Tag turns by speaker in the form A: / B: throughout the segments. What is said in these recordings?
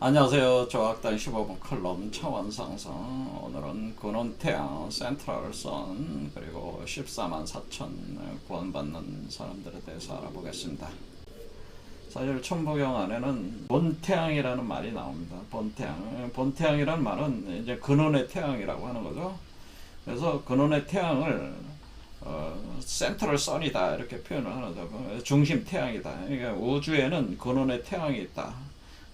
A: 안녕하세요. 조학당 15분 칼럼 차원상승 오늘은 근원태양 센트럴 선 그리고 14만 4천 구원받는 사람들에 대해서 알아보겠습니다. 사실 천부경 안에는 본태양이라는 말이 나옵니다. 본태양. 본태양이라는 말은 이제 근원의 태양이라고 하는 거죠. 그래서 근원의 태양을 어, 센트럴 선이다 이렇게 표현을 하는 거죠. 중심 태양이다. 그러니까 우주에는 근원의 태양이 있다.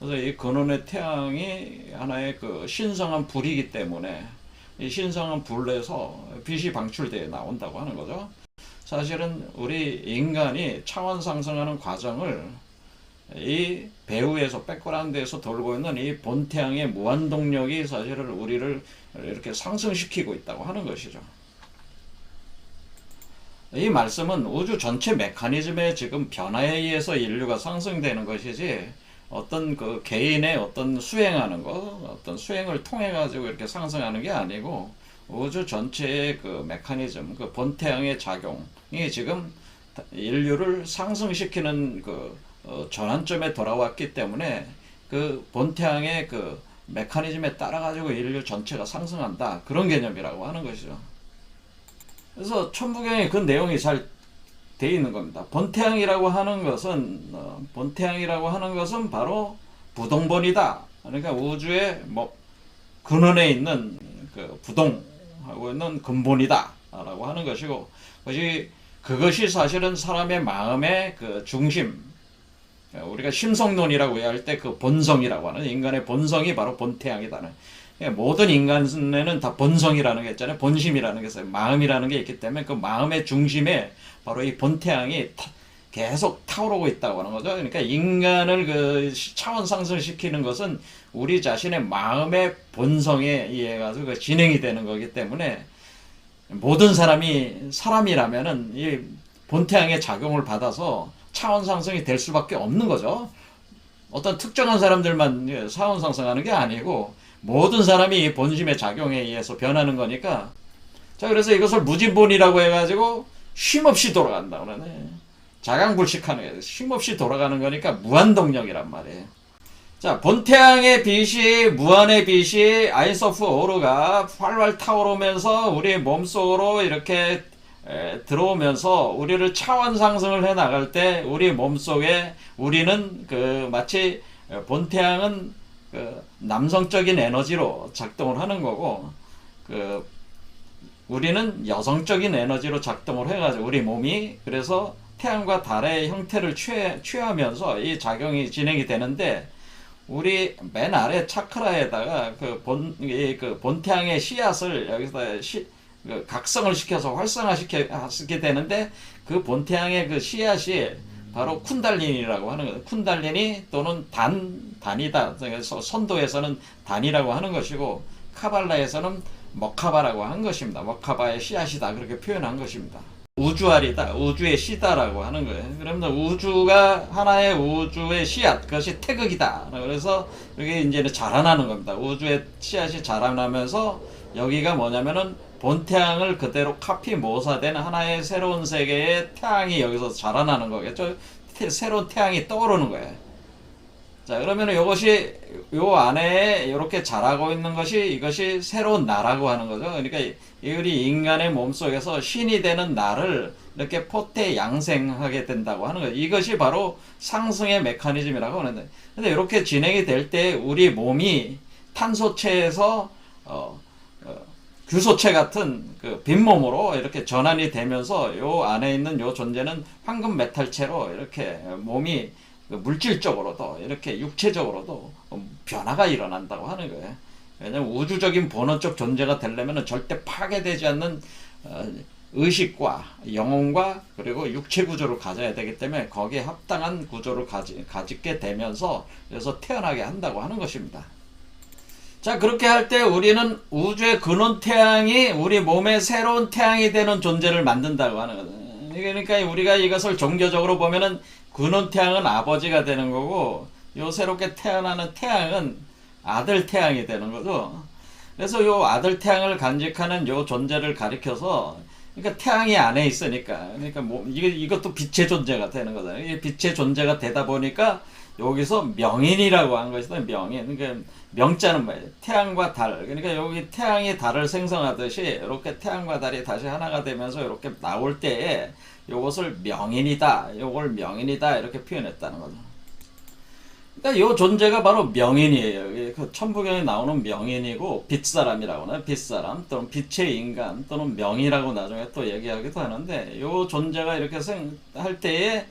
A: 그래서 이 근원의 태양이 하나의 그 신성한 불이기 때문에 이 신성한 불에서 빛이 방출되어 나온다고 하는 거죠. 사실은 우리 인간이 차원 상승하는 과정을 이 배후에서 백그라운드에서 돌고 있는 이 본태양의 무한 동력이 사실은 우리를 이렇게 상승시키고 있다고 하는 것이죠. 이 말씀은 우주 전체 메커니즘의 지금 변화에 의해서 인류가 상승되는 것이지 어떤 그 개인의 어떤 수행하는 거, 어떤 수행을 통해 가지고 이렇게 상승하는 게 아니고 우주 전체의 그 메커니즘, 그 본태양의 작용이 지금 인류를 상승시키는 그 어, 전환점에 돌아왔기 때문에 그 본태양의 그 메커니즘에 따라 가지고 인류 전체가 상승한다 그런 개념이라고 하는 것이죠. 그래서 천부경에 그 내용이 잘 돼 있는 겁니다. 본태양이라고 하는 것은 어, 본태양이라고 하는 것은 바로 부동본이다. 그러니까 우주의 뭐 근원에 있는 그 부동하고 있는 근본이다라고 하는 것이고 그것이 그것이 사실은 사람의 마음의 그 중심 우리가 심성론이라고 할 때 그 본성이라고 하는 인간의 본성이 바로 본태양이다는 모든 인간에는 다 본성이라는 게 있잖아요. 본심이라는 게 있어요. 마음이라는 게 있기 때문에 그 마음의 중심에 바로 이 본태양이 계속 타오르고 있다고 하는 거죠. 그러니까 인간을 그 차원 상승시키는 것은 우리 자신의 마음의 본성에 의해 가지고 그 진행이 되는 거기 때문에 모든 사람이 사람이라면은 이 본태양의 작용을 받아서 차원 상승이 될 수밖에 없는 거죠. 어떤 특정한 사람들만 차원 상승하는 게 아니고 모든 사람이 본심의 작용에 의해서 변하는 거니까. 자 그래서 이것을 무진본이라고 해가지고 쉼없이 돌아간다 그러네. 자강불식하는 쉼없이 돌아가는 거니까 무한동력이란 말이에요. 자 본태양의 빛이 무한의 빛이 아이소프 오르가 활활 타오르면서 우리 몸속으로 이렇게 에, 들어오면서 우리를 차원 상승을 해 나갈 때 우리 몸속에 우리는 그 마치 본태양은 그 남성적인 에너지로 작동을 하는 거고 그 우리는 여성적인 에너지로 작동을 해가지고 우리 몸이 그래서 태양과 달의 형태를 취해, 취하면서 이 작용이 진행이 되는데 우리 맨 아래 차크라에다가 그 본, 그 본태양의 씨앗을 여기서 시, 그 각성을 시켜서 활성화시키게 되는데 그 본태양의 그 씨앗이 바로 쿤달린이라고 하는 거예요. 쿤달린이 또는 단, 단이다. 그래서 선도에서는 단이라고 하는 것이고 카발라에서는 머카바라고 한 것입니다. 머카바의 씨앗이다. 그렇게 표현한 것입니다. 우주알이다. 우주의 씨다라고 하는 거예요. 그러면 우주가 하나의 우주의 씨앗, 그것이 태극이다. 그래서 이게 이제는 자라나는 겁니다. 우주의 씨앗이 자라나면서 여기가 뭐냐면은 본태양을 그대로 카피 모사된 하나의 새로운 세계의 태양이 여기서 자라나는 거겠죠. 새로운 태양이 떠오르는 거예요. 자, 그러면 이것이 요 안에 이렇게 자라고 있는 것이 이것이 새로운 나라고 하는 거죠. 그러니까 우리 인간의 몸속에서 신이 되는 나를 이렇게 포태 양생하게 된다고 하는 거예요. 이것이 바로 상승의 메커니즘이라고 하는데, 근데 이렇게 진행이 될 때 우리 몸이 탄소체에서 어, 규소체 같은 그 빈몸으로 이렇게 전환이 되면서 요 안에 있는 요 존재는 황금 메탈체로 이렇게 몸이 그 물질적으로도 이렇게 육체적으로도 변화가 일어난다고 하는 거예요. 왜냐면 우주적인 본원적 존재가 되려면 절대 파괴되지 않는 어, 의식과 영혼과 그리고 육체 구조를 가져야 되기 때문에 거기에 합당한 구조를 가지, 가지게 되면서 그래서 태어나게 한다고 하는 것입니다. 자, 그렇게 할 때 우리는 우주의 근원 태양이 우리 몸의 새로운 태양이 되는 존재를 만든다고 하는 거죠. 그러니까 우리가 이것을 종교적으로 보면은 근원 태양은 아버지가 되는 거고 요 새롭게 태어나는 태양은 아들 태양이 되는 거죠. 그래서 요 아들 태양을 간직하는 요 존재를 가리켜서 그러니까 태양이 안에 있으니까 그러니까 뭐 이것도 빛의 존재가 되는 거잖아요. 이 빛의 존재가 되다 보니까 여기서 명인이라고 한 것이다. 명인. 그러니까 명자는 뭐예요? 태양과 달. 그러니까 여기 태양이 달을 생성하듯이 이렇게 태양과 달이 다시 하나가 되면서 이렇게 나올 때에 이것을 명인이다. 이걸 명인이다. 이렇게 표현했다는 거죠. 그러니까 이 존재가 바로 명인이에요. 그 천부경에 나오는 명인이고 빛사람이라고 하나 빛사람 또는 빛의 인간 또는 명이라고 나중에 또 얘기하기도 하는데 이 존재가 이렇게 생, 할 때에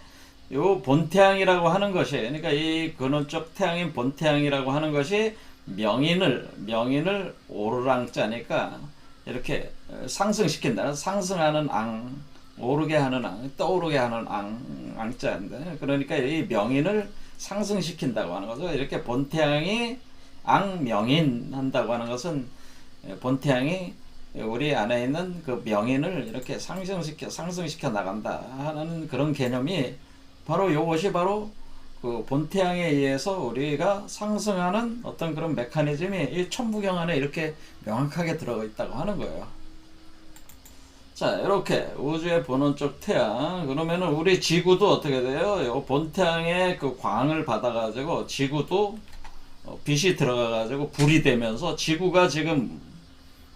A: 요 본태양이라고 하는 것이 그러니까 이 근원적 태양인 본태양이라고 하는 것이 명인을 명인을 오르랑자니까 이렇게 상승시킨다. 상승하는 앙, 오르게 하는 앙, 떠오르게 하는 앙, 앙자인데 그러니까 이 명인을 상승시킨다고 하는 거죠. 이렇게 본태양이 앙명인 한다고 하는 것은 본태양이 우리 안에 있는 그 명인을 이렇게 상승시켜 상승시켜 나간다 하는 그런 개념이 바로 이것이 바로 그 본태양에 의해서 우리가 상승하는 어떤 그런 메커니즘이 이 천부경 안에 이렇게 명확하게 들어가 있다고 하는 거예요. 자, 이렇게 우주의 본원적 태양. 그러면은 우리 지구도 어떻게 돼요? 요 본태양의 그 광을 받아가지고 지구도 어, 빛이 들어가가지고 불이 되면서 지구가 지금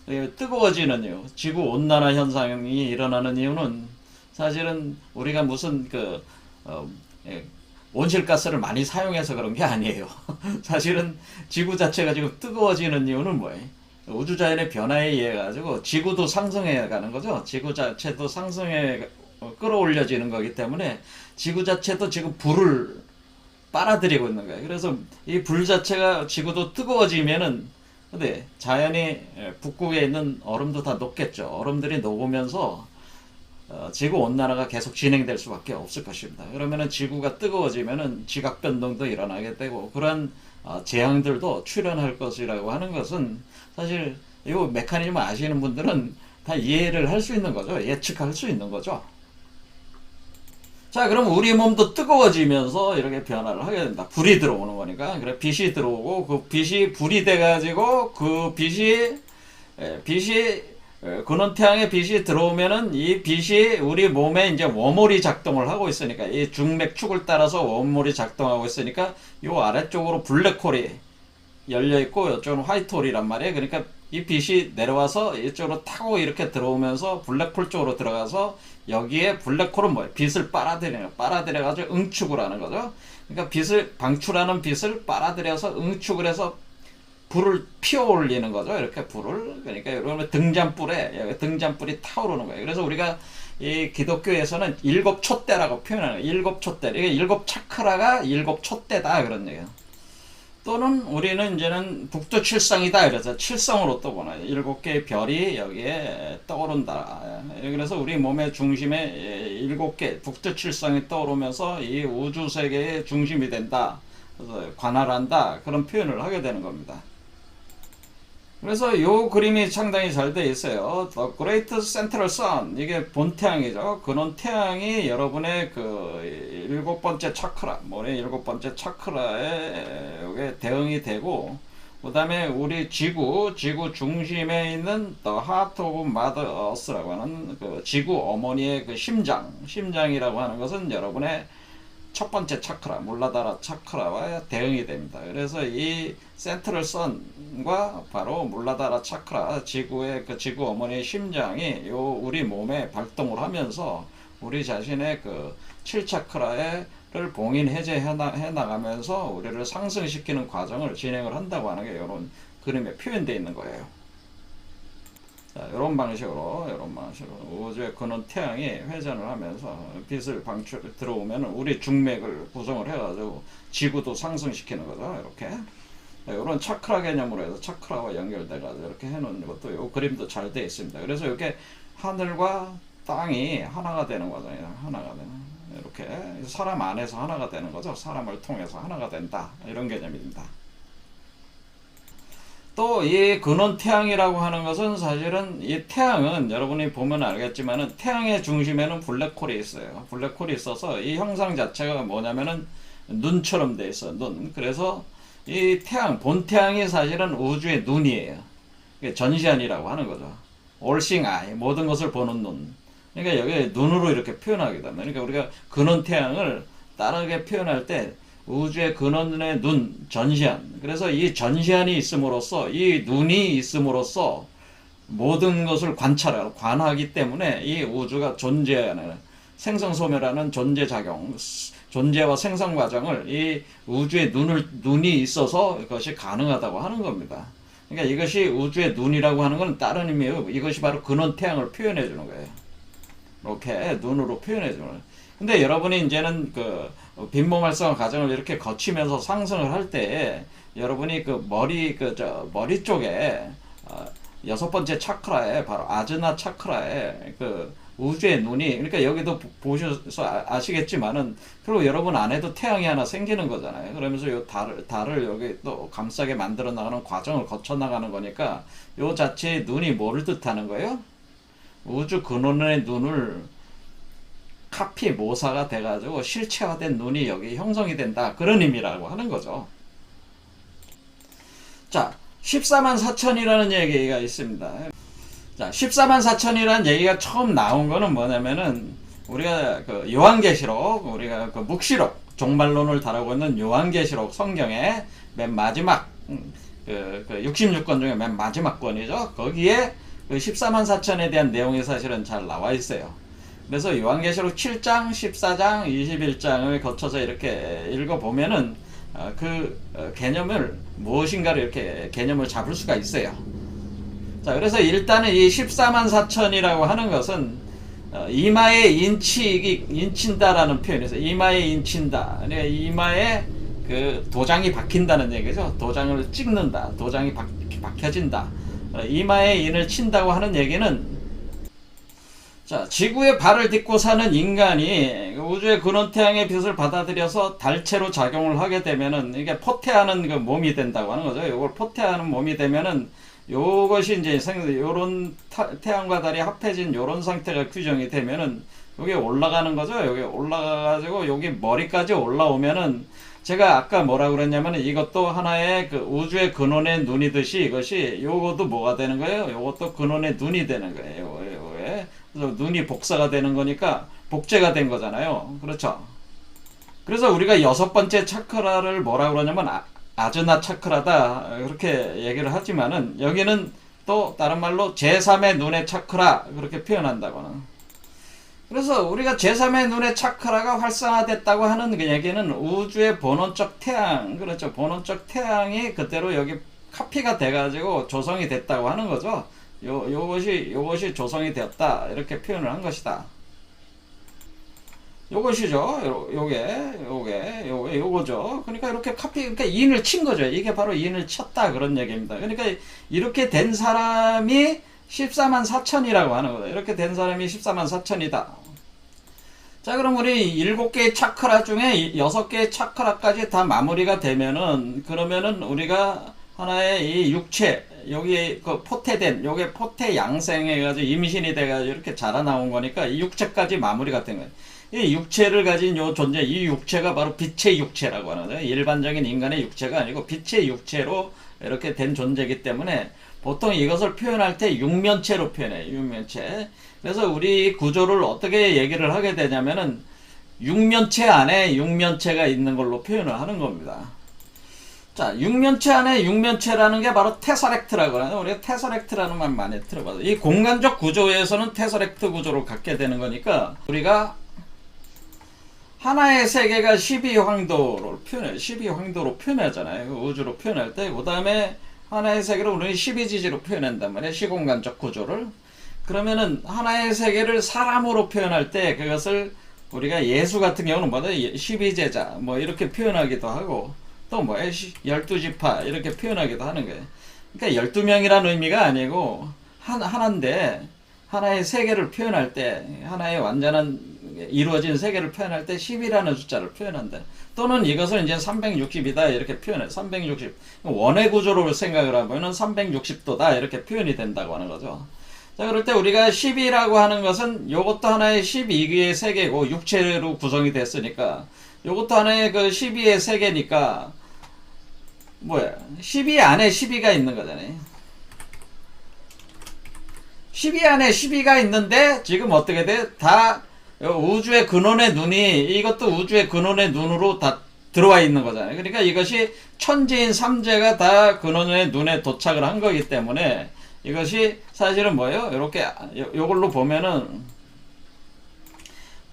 A: 예, 뜨거워지는 이유, 지구 온난화 현상이 일어나는 이유는 사실은 우리가 무슨 그 어, 예, 온실가스를 많이 사용해서 그런 게 아니에요. 사실은 지구 자체가 지금 뜨거워지는 이유는 뭐예요? 우주자연의 변화에 의해 가지고 지구도 상승해 가는 거죠. 지구 자체도 상승해 어, 끌어올려지는 거기 때문에 지구 자체도 지금 불을 빨아들이고 있는 거예요. 그래서 이 불 자체가 지구도 뜨거워지면은 근데 자연이 예, 북극에 있는 얼음도 다 녹겠죠. 얼음들이 녹으면서 어, 지구 온난화가 계속 진행될 수밖에 없을 것입니다. 그러면은 지구가 뜨거워지면은 지각 변동도 일어나게 되고 그러한 어, 재앙들도 출현할 것이라고 하는 것은 사실 이 메커니즘 아시는 분들은 다 이해를 할 수 있는 거죠. 예측할 수 있는 거죠. 자, 그럼 우리 몸도 뜨거워지면서 이렇게 변화를 하게 된다. 불이 들어오는 거니까. 그래, 빛이 들어오고, 그 빛이 불이 돼가지고, 그 빛이, 빛이, 근원 태양의 빛이 들어오면은 이 빛이 우리 몸에 이제 워몰이 작동을 하고 있으니까, 이 중맥축을 따라서 워몰이 작동하고 있으니까, 요 아래쪽으로 블랙홀이 열려 있고, 이쪽은 화이트홀이란 말이에요. 그러니까 이 빛이 내려와서 이쪽으로 타고 이렇게 들어오면서 블랙홀 쪽으로 들어가서 여기에 블랙홀은 뭐예요? 빛을 빨아들여요. 빨아들여가지고 응축을 하는 거죠. 그러니까 빛을 방출하는 빛을 빨아들여서 응축을 해서 불을 피워 올리는 거죠. 이렇게 불을 그러니까 여러분 등잔불에 등잔불이 타오르는 거예요. 그래서 우리가 이 기독교에서는 일곱 촛대라고 표현하는 거예요. 일곱 촛대. 이게 일곱 차크라가 일곱 촛대다 그런 얘기예요. 또는 우리는 이제는 북두 칠성이다 그래서 칠성으로 또 보나요. 일곱 개의 별이 여기에 떠오른다. 그래서 우리 몸의 중심에 일곱 개 북두 칠성이 떠오르면서 이 우주 세계의 중심이 된다. 그래서 관할한다. 그런 표현을 하게 되는 겁니다. 그래서 이 그림이 상당히 잘 돼 있어요. The Great Central Sun 이게 본 태양이죠. 그런 태양이 여러분의 그 일곱 번째 차크라, 머리 일곱 번째 차크라에 대응이 되고, 그 다음에 우리 지구, 지구 중심에 있는 The Heart of Mother Earth라고 하는 그 지구 어머니의 그 심장, 심장이라고 하는 것은 여러분의 첫 번째 차크라, 물라다라 차크라와 대응이 됩니다. 그래서 이 센트럴 선과 바로 물라다라 차크라, 지구의 그 지구 어머니의 심장이 요 우리 몸에 발동을 하면서 우리 자신의 그 7차크라를 봉인 해제해 나가면서 우리를 상승시키는 과정을 진행을 한다고 하는 게 이런 그림에 표현되어 있는 거예요. 자, 이런 방식으로, 이런 방식으로 우주의 근원 태양이 회전을 하면서 빛을 방출 들어오면 우리 중맥을 구성을 해가지고 지구도 상승시키는 거죠. 이렇게 이런 차크라 개념으로 해서 차크라와 연결돼가지고 이렇게 해놓은 것도 이 그림도 잘 되어 있습니다. 그래서 이렇게 하늘과 땅이 하나가 되는 거죠. 하나가 되는. 이렇게 사람 안에서 하나가 되는 거죠. 사람을 통해서 하나가 된다. 이런 개념입니다. 또 이 근원 태양이라고 하는 것은 사실은 이 태양은 여러분이 보면 알겠지만은 태양의 중심에는 블랙홀이 있어요. 블랙홀이 있어서 이 형상 자체가 뭐냐면은 눈처럼 돼 있어. 눈. 그래서 이 태양 본 태양이 사실은 우주의 눈이에요. 전시안이라고 하는 거죠. 올싱 아이 모든 것을 보는 눈. 그러니까 여기 눈으로 이렇게 표현하게 됩니다. 그러니까 우리가 근원 태양을 다르게 표현할 때 우주의 근원의 눈, 전시한. 그래서 이 전시한이 있음으로써 이 눈이 있음으로써 모든 것을 관찰하고 관하기 때문에 이 우주가 존재하는 생성소멸하는 존재 작용, 존재와 생성 과정을 이 우주의 눈을 눈이 있어서 이것이 가능하다고 하는 겁니다. 그러니까 이것이 우주의 눈이라고 하는 건 다른 의미예요. 이것이 바로 근원 태양을 표현해 주는 거예요. 이렇게 눈으로 표현해 주는 거예요. 근데 여러분이 이제는 그 빈몸 활성화 과정을 이렇게 거치면서 상승을 할 때 여러분이 그 머리 그 저 머리 쪽에 어, 여섯 번째 차크라에 바로 아즈나 차크라에 그 우주의 눈이 그러니까 여기도 보- 보셔서 아- 아시겠지만은 그리고 여러분 안에도 태양이 하나 생기는 거잖아요. 그러면서 요 달을 달을 여기 또 감싸게 만들어 나가는 과정을 거쳐 나가는 거니까 요 자체의 눈이 뭐를 뜻하는 거예요? 우주 근원의 눈을 카피 모사가 돼가지고 실체화된 눈이 여기 형성이 된다 그런 의미라고 하는 거죠. 자, 14만 4천이라는 얘기가 있습니다. 자, 14만 4천이라는 얘기가 처음 나온 거는 뭐냐면은 우리가 그 요한계시록, 우리가 그 묵시록, 종말론을 다루고 있는 요한계시록 성경의 맨 마지막 음, 그, 그 66권 중에 맨 마지막 권이죠. 거기에 그 14만 4천에 대한 내용이 사실은 잘 나와 있어요. 그래서 요한계시록 7장, 14장, 21장을 거쳐서 이렇게 읽어보면은 어, 그 어, 개념을 무엇인가를 이렇게 개념을 잡을 수가 있어요. 자, 그래서 일단은 이 14만 4천이라고 하는 것은 어, 이마에 인치기 인친다라는 표현에서 이마에 인친다. 그러니까 이마에 그 도장이 박힌다는 얘기죠. 도장을 찍는다. 도장이 박, 박혀진다. 어, 이마에 인을 친다고 하는 얘기는 자, 지구에 발을 딛고 사는 인간이 우주의 근원 태양의 빛을 받아들여서 달체로 작용을 하게 되면은 이게 포태하는 그 몸이 된다고 하는 거죠. 이걸 포태하는 몸이 되면은 요것이 이제 생 요런 타- 태양과 달이 합해진 요런 상태가 규정이 되면은 여기 올라가는 거죠. 여기 올라가 가지고 여기 머리까지 올라오면은 제가 아까 뭐라 그랬냐면 이것도 하나의 그 우주의 근원의 눈이듯이 이것이 요것도 뭐가 되는 거예요? 요것도 근원의 눈이 되는 거예요. 눈이 복사가 되는 거니까 복제가 된 거잖아요. 그렇죠? 그래서 우리가 여섯 번째 차크라를 뭐라 그러냐면 아, 아즈나 차크라다 그렇게 얘기를 하지만은 여기는 또 다른 말로 제3의 눈의 차크라 그렇게 표현한다고는. 그래서 우리가 제3의 눈의 차크라가 활성화됐다고 하는 그 얘기는 우주의 본원적 태양, 그렇죠. 본원적 태양이 그대로 여기 카피가 돼가지고 조성이 됐다고 하는 거죠. 요, 요것이, 요것이 조성이 되었다. 이렇게 표현을 한 것이다. 요것이죠. 요, 요게, 요게, 요게, 요거죠. 그러니까 이렇게 카피, 그러니까 인을 친 거죠. 이게 바로 인을 쳤다. 그런 얘기입니다. 그러니까 이렇게 된 사람이 14만 4천이라고 하는 거다. 이렇게 된 사람이 14만 4천이다. 자, 그럼 우리 일곱 개의 차크라 중에 여섯 개의 차크라까지 다 마무리가 되면은, 그러면은 우리가 하나의 이 육체, 여기 그 포태된, 요게 포태 양생해 가지고 임신이 돼 가지고 이렇게 자라나온 거니까 이 육체까지 마무리가 된 거예요. 이 육체를 가진 요 존재, 이 육체가 바로 빛의 육체라고 하는 거예요. 일반적인 인간의 육체가 아니고 빛의 육체로 이렇게 된 존재이기 때문에 보통 이것을 표현할 때 육면체로 표현해요. 육면체. 그래서 우리 구조를 어떻게 얘기를 하게 되냐면은 육면체 안에 육면체가 있는 걸로 표현을 하는 겁니다. 자, 육면체 안에 육면체라는 게 바로 테서렉트라고 하는 우리가 테서렉트라는 말 많이 들어봐서 이 공간적 구조에서는 테서렉트 구조를 갖게 되는 거니까 우리가 하나의 세계가 12황도로 표현해 12황도로 표현하잖아요. 그 우주로 표현할 때 그다음에 하나의 세계를 우리는 12지지로 표현한단 말이에요. 시공간적 구조를. 그러면은 하나의 세계를 사람으로 표현할 때 그것을 우리가 예수 같은 경우는 뭐다 12제자 뭐 이렇게 표현하기도 하고 또뭐 12지파 이렇게 표현하기도 하는 거예요. 그러니까 12명이라는 의미가 아니고 한 하나인데 하나의 세계를 표현할 때 하나의 완전한 이루어진 세계를 표현할 때 10이라는 숫자를 표현한다. 또는 이것을 이제 360이다 이렇게 표현해. 360 원의 구조로 생각을 하면은 360도다 이렇게 표현이 된다고 하는 거죠. 자, 그럴 때 우리가 10이라고 하는 것은 요것도 하나의 12개의 세계고 육체로 구성이 됐으니까 요것도 하나의 그 12의 세계니까 뭐야? 12 안에 12가 있는 거잖아요. 12 안에 12가 있는데 지금 어떻게 돼? 다 우주의 근원의 눈이 이것도 우주의 근원의 눈으로 다 들어와 있는 거잖아요. 그러니까 이것이 천지인 삼재가 다 근원의 눈에 도착을 한 거기 때문에 이것이 사실은 뭐예요? 이렇게 요- 요걸로 보면은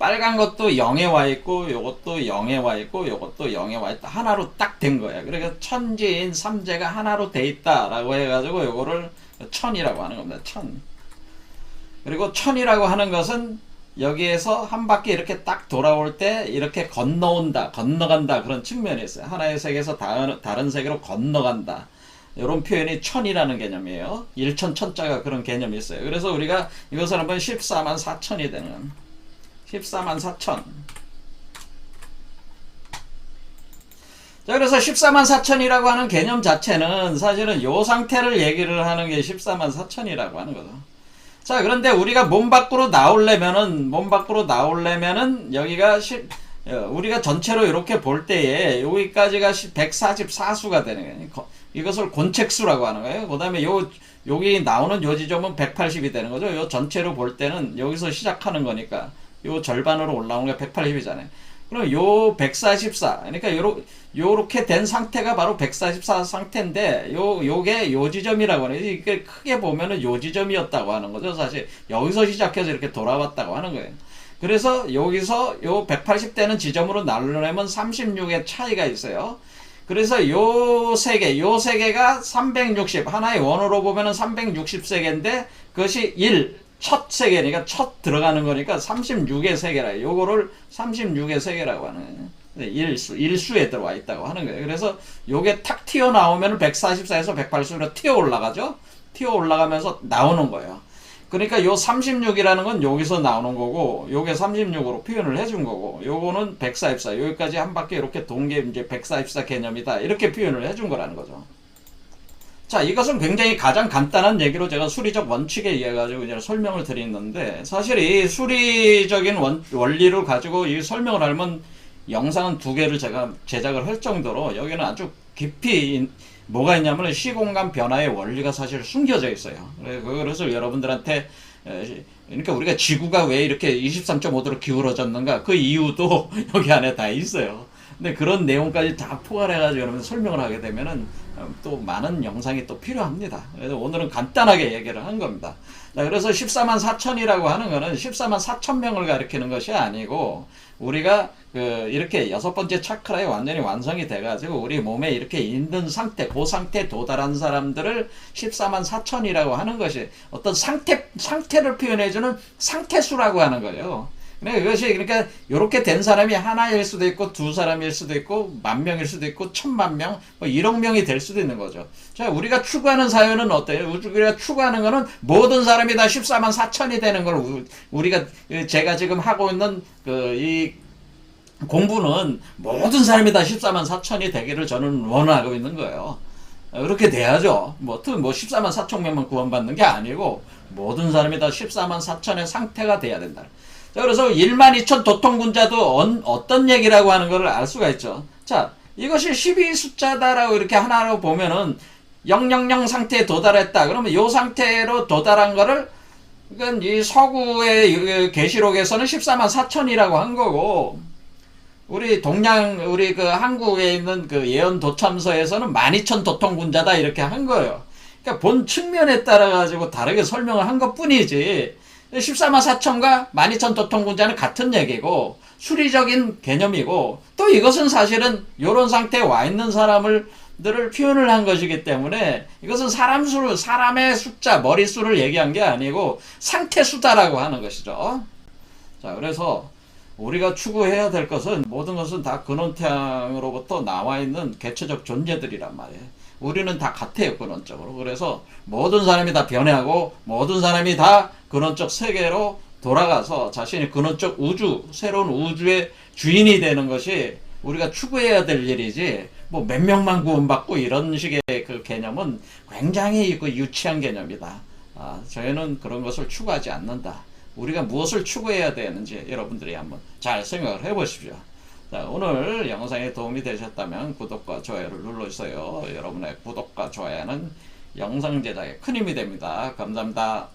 A: 빨간 것도 0에 와 있고 요것도 0에 와 있고 요것도 0에 와 있다. 하나로 딱 된 거예요. 그러니까 천지인 삼재가 하나로 돼 있다 라고 해가지고 요거를 천이라고 하는 겁니다. 천. 그리고 천이라고 하는 것은 여기에서 한 바퀴 이렇게 딱 돌아올 때 이렇게 건너온다, 건너간다 그런 측면이 있어요. 하나의 세계에서 다른, 다른 세계로 건너간다. 이런 표현이 천이라는 개념이에요. 일천 천자가 그런 개념이 있어요. 그래서 우리가 이것을 한번 14만 4천이 되는 14만 4천. 자, 그래서 14만 4천이라고 하는 개념 자체는 사실은 요 상태를 얘기를 하는 게 14만 4천이라고 하는 거죠. 자, 그런데 우리가 몸 밖으로 나오려면은, 몸 밖으로 나오려면은, 여기가, 시, 어, 우리가 전체로 이렇게 볼 때에, 여기까지가 144수가 되는 거예요. 거- 이것을 곤책수라고 하는 거예요. 그 다음에 요, 여기 나오는 요 지점은 180이 되는 거죠. 요 전체로 볼 때는 여기서 시작하는 거니까, 요 절반으로 올라오는 게 180이잖아요. 그럼 요 144, 그러니까 요러, 요렇게 된 상태가 바로 144 상태인데, 요, 요게 요 지점이라고 하는, 이게 크게 보면은 요 지점이었다고 하는 거죠. 사실, 여기서 시작해서 이렇게 돌아왔다고 하는 거예요. 그래서 여기서 요 180되는 지점으로 나누려면 36의 차이가 있어요. 그래서 요세 개, 요세 개가 360, 하나의 원으로 보면은 360세계인데, 그것이 1, 첫 세계니까 첫 들어가는 거니까 36의 세계라. 요거를 36의 세계라고 하는. 네, 일수, 일수에 들어와 있다고 하는 거예요. 그래서 요게 탁 튀어나오면 144에서 180으로 튀어 올라가죠? 튀어 올라가면서 나오는 거예요. 그러니까 요 36이라는 건 여기서 나오는 거고, 요게 36으로 표현을 해준 거고, 요거는 144, 여기까지 한 바퀴 이렇게 동계 이제 144 개념이다. 이렇게 표현을 해준 거라는 거죠. 자, 이것은 굉장히 가장 간단한 얘기로 제가 수리적 원칙에 의해 가지고 이제 설명을 드리는데 사실 이 수리적인 원, 원리를 가지고 이 설명을 하면 영상은 두 개를 제가 제작을 할 정도로 여기는 아주 깊이 인- 뭐가 있냐면 시공간 변화의 원리가 사실 숨겨져 있어요. 그래- 그래서 여러분들한테 에, 그러니까 우리가 지구가 왜 이렇게 23.5도로 기울어졌는가 그 이유도 여기 안에 다 있어요. 근데 그런 내용까지 다 포괄해가지고 여러분 설명을 하게 되면은 어, 또 많은 영상이 또 필요합니다. 그래서 오늘은 간단하게 얘기를 한 겁니다. 자, 그래서 14만 4천이라고 하는 거는 14만 4천 명을 가리키는 것이 아니고 우리가 그 이렇게 여섯 번째 차크라에 완전히 완성이 돼가지고 우리 몸에 이렇게 있는 상태, 그 상태에 도달한 사람들을 14만 4천이라고 하는 것이 어떤 상태, 상태를 표현해주는 상태수라고 하는 거예요. 네, 그것이 그러니까 이렇게 된 사람이 하나일 수도 있고 두 사람일 수도 있고 만 명일 수도 있고 천만 명, 뭐 1억 명이 될 수도 있는 거죠. 자, 우리가 추구하는 사회는 어때요? 우리가 추구하는 거는 모든 사람이 다 14만 4천이 되는 걸 우- 우리가 제가 지금 하고 있는 그이 공부는 모든 사람이 다 14만 4천이 되기를 저는 원하고 있는 거예요. 어, 그렇게 돼야죠. 뭐, 특- 뭐 14만 4천 명만 구원받는 게 아니고 모든 사람이 다 14만 4천의 상태가 돼야 된다. 자, 그래서 1만 2천 도통군자도 언- 어떤 얘기라고 하는 것을 알 수가 있죠. 자, 이것이 12 숫자다라고 이렇게 하나로 보면은 000 상태에 도달했다. 그러면 이 상태로 도달한 거를 그러니까 이 서구의 이 계시록에서는 14만 4천이라고 한 거고 우리 동양 우리 그 한국에 있는 그 예언 도참서에서는 12,000 도통군자다 이렇게 한 거예요. 그러니까 본 측면에 따라 가지고 다르게 설명을 한 것뿐이지. 14만 4천과 12,000 도통군자는 같은 얘기고 수리적인 개념이고 또 이것은 사실은 이런 상태에 와 있는 사람을 들을 표현을 한 것이기 때문에 이것은 사람 수를 사람의 숫자 머릿수를 얘기한 게 아니고 상태 수다라고 하는 것이죠. 자 그래서 우리가 추구해야 될 것은 모든 것은 다 근원태양으로부터 나와 있는 개체적 존재들이란 말이에요. 우리는 다 같아요 근원적으로. 그래서 모든 사람이 다 변해하고 모든 사람이 다 근원적 세계로 돌아가서 자신이 근원적 우주 새로운 우주의 주인이 되는 것이 우리가 추구해야 될 일이지 뭐 몇 명만 구원받고 이런 식의 그 개념은 굉장히 그 유치한 개념이다. 아, 저희는 그런 것을 추구하지 않는다. 우리가 무엇을 추구해야 되는지 여러분들이 한번 잘 생각을 해보십시오. 자, 오늘 영상에 도움이 되셨다면 구독과 좋아요를 눌러주세요. 여러분의 구독과 좋아요는 영상 제작에 큰 힘이 됩니다. 감사합니다.